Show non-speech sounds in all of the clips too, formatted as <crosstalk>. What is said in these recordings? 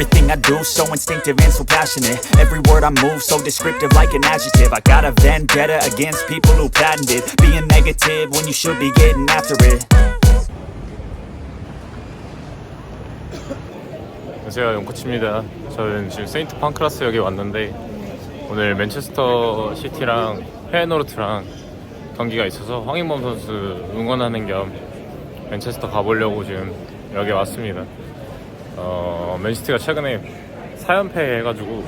Everything I do so instinctive and so passionate Every word I move so descriptive like an adjective I got a vendetta against people who patented Being negative when you should be getting after it 안녕하세요 용코치입니다 저는 지금 세인트 판크라스역에 왔는데 오늘 맨체스터 시티랑 페노르트랑 경기가 있어서 황인범 선수 응원하는 겸 맨체스터 가보려고 지금 여기 왔습니다 어, 맨시티가 최근에 4연패 해가지고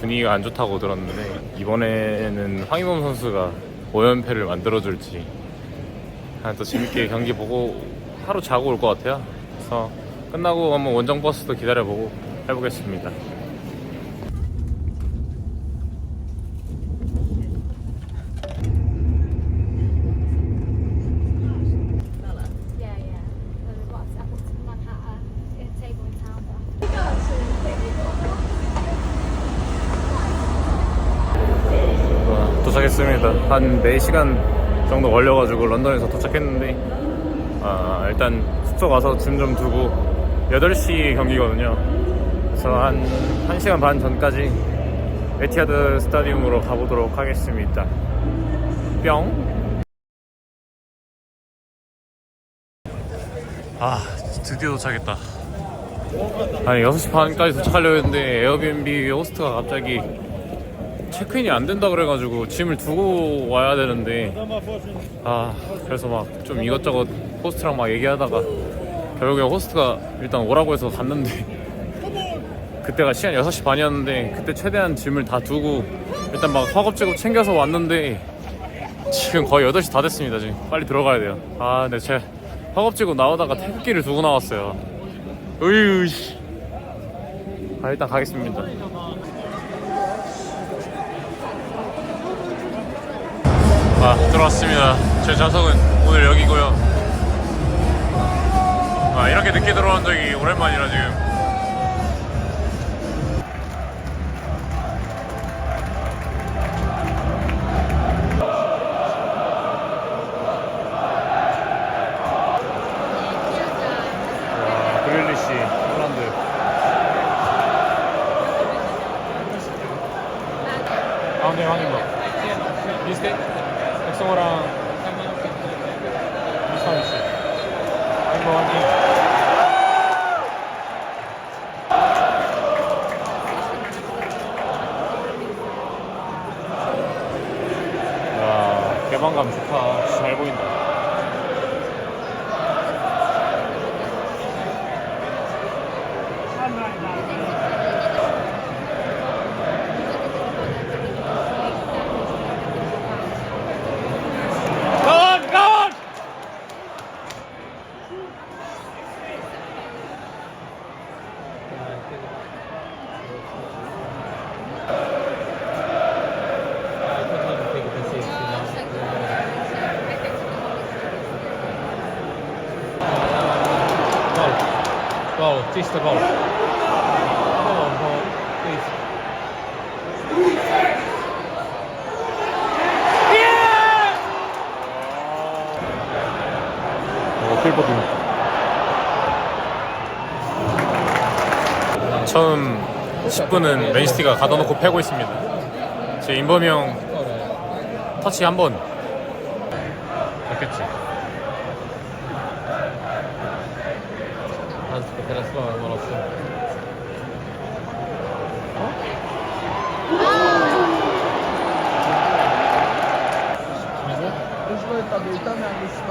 분위기가 안 좋다고 들었는데 이번에는 황인범 선수가 5연패를 만들어줄지 아, 또 재밌게 경기 보고 하루 자고 올 것 같아요. 그래서 끝나고 한번 원정 버스도 기다려보고 해보겠습니다. 도착했습니다. 한 4시간 정도 걸려가지고 런던에서 도착했는데 아, 일단 숙소 가서 짐 좀 두고 8시 경기거든요. 그래서 한 1시간 반 전까지 에티하드 스타디움으로 가보도록 하겠습니다. 뿅! 아, 드디어 도착했다. 아니, 6시 반까지 도착하려고 했는데 에어비앤비 호스트가 갑자기 체크인이 안 된다 그래가지고 짐을 두고 와야 되는데. 아 그래서 막 좀 이것저것 호스트랑 막 얘기하다가 결국에 호스트가 일단 오라고 해서 갔는데 <laughs> 그때가 시간 6시 반이었는데 그때 최대한 짐을 다 두고 일단 막 허겁지겁 챙겨서 왔는데 지금 거의 8시 다 됐습니다 지금. 빨리 들어가야 돼요. 아 근데 제가 허겁지겁 나오다가 태극기를 두고 나왔어요. 으유 씨. 아 일단 가겠습니다 아 들어왔습니다. 제 좌석은 오늘 여기고요. 아 이렇게 늦게 들어온 적이 오랜만이라 지금. 와 그릴리시 홀란드. 가운데 황인범 비슷해? 언니. 야 개방감 좋다. 잘 보인다. 가원 가원. Goal, just a goal. Come on, Paul, please. 어. 처음 10분은 맨시티가 가둬놓고 패고 있습니다. 제 인범이 형 터치 한 번.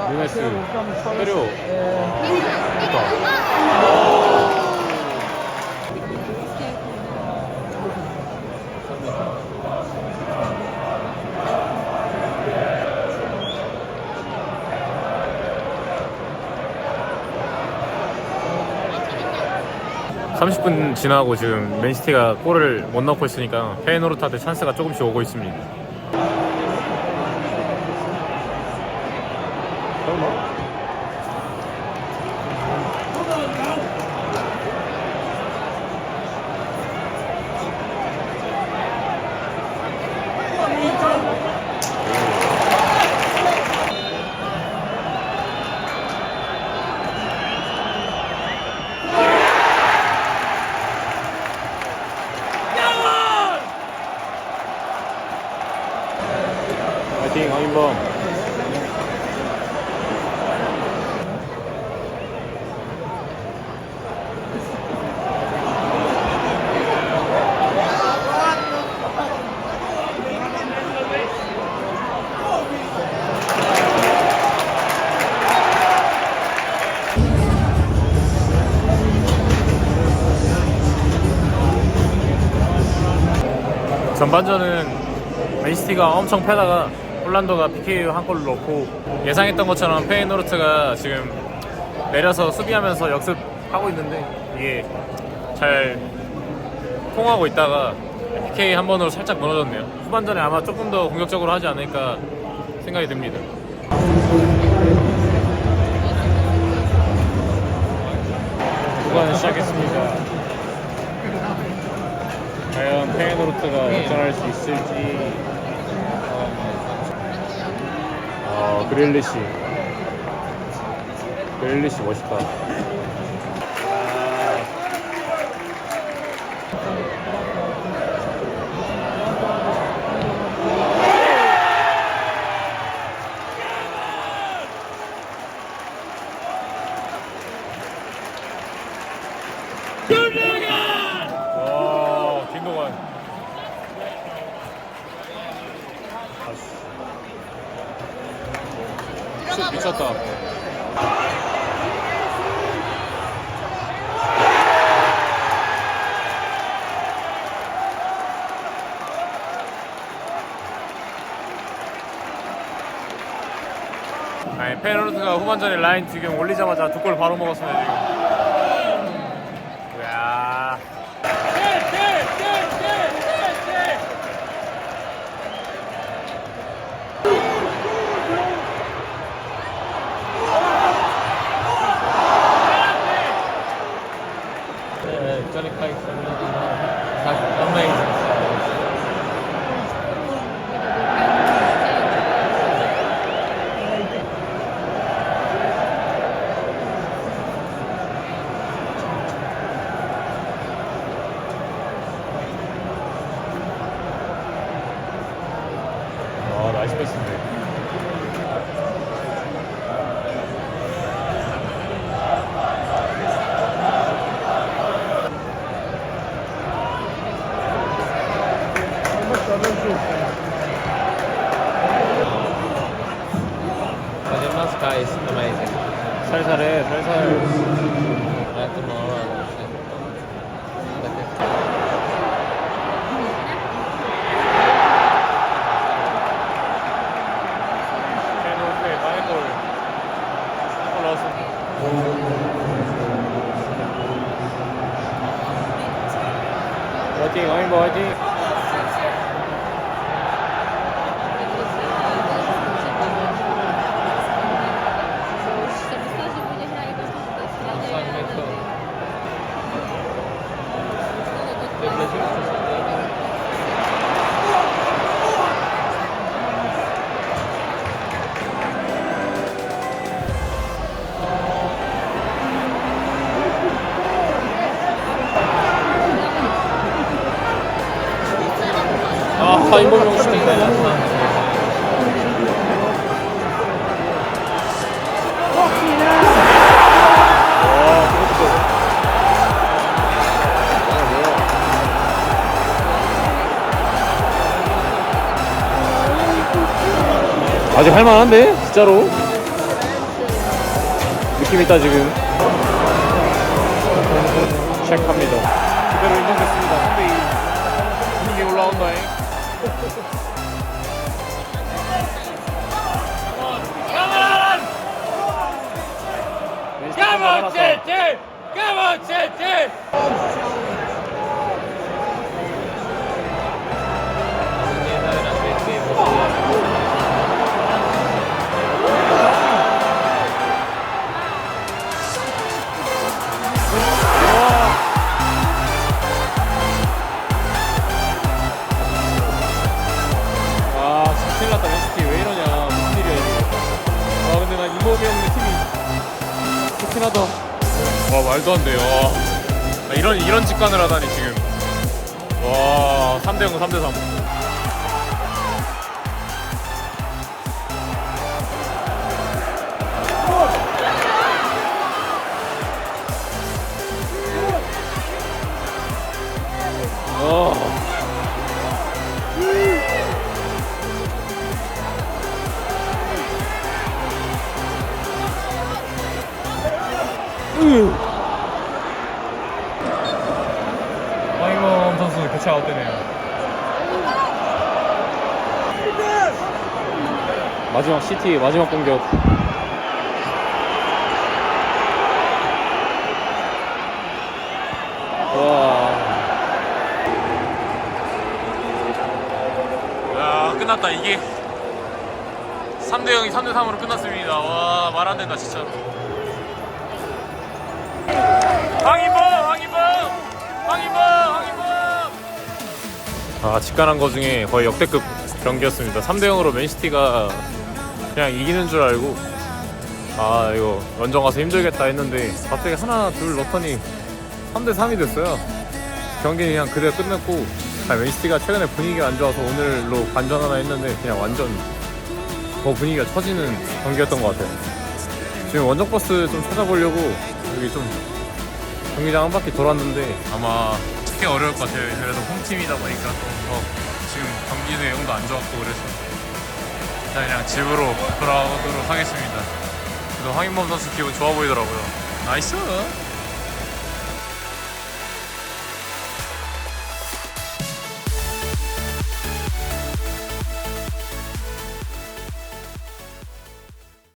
루네스 때려. 좋다. 30분 지나고 지금 맨시티가 골을 못 넣고 있으니까 페이노르트한테 찬스가 조금씩 오고 있습니다. 전반전은 맨시티가 엄청 패다가 홀란더가 PK 한 골을 넣고 예상했던 것처럼 페이노르트가 지금 내려서 수비하면서 역습하고 있는데 이게 잘 통하고 있다가 PK 한 번으로 살짝 무너졌네요. 후반전에 아마 조금 더 공격적으로 하지 않을까 생각이 듭니다. 후반 시작했습니다. 과연 페이노르트가 역전할 수 있을지. 어, 그릴리시. 그릴리시 멋있다 와 김동완 슛 미쳤다. 페노르트가 후반전에 라인 지금 올리자마자 두 골 바로 먹었습니다 지금 perfeito. Amazing. 아 인범용 슛인데 아직 할만한데? 진짜로? 느낌 있다 지금. 체크합니다. 그대로 인정됐습니다. 3대2 분위기 올라온다잉 Come on, JJ! Come on, City! 말도 안 돼요 와. 아, 이런 이런 직관을 하다니 지금 와 3대 0 3대 3 어. 황희범 아웃되네요. 마지막 시티 마지막 공격. 와. 야 끝났다 이게 3대 0이 3대 3으로 끝났습니다. 와 말 안 된다 진짜. 황희범 황희범 황희범 아 직관한 거 중에 거의 역대급 경기였습니다. 3대 0으로 맨시티가 그냥 이기는 줄 알고 아 이거 원정 가서 힘들겠다 했는데 갑자기 하나 둘 넣더니 3대 3이 됐어요. 경기는 그냥 그대로 끝냈고 아, 맨시티가 최근에 분위기가 안 좋아서 오늘로 반전 하나 했는데 그냥 완전 더 분위기가 처지는 경기였던 것 같아요. 지금 원정 버스 좀 찾아보려고 여기 좀 경기장 한 바퀴 돌았는데 아마 찾기 어려울 것 같아요. 그래도 홈팀이다 보니까 어, 지금 경기 내용도 안 좋았고 그래서 일단 그냥 집으로 돌아오도록 하겠습니다. 그래도 황인범 선수 기분 좋아 보이더라고요. 나이스!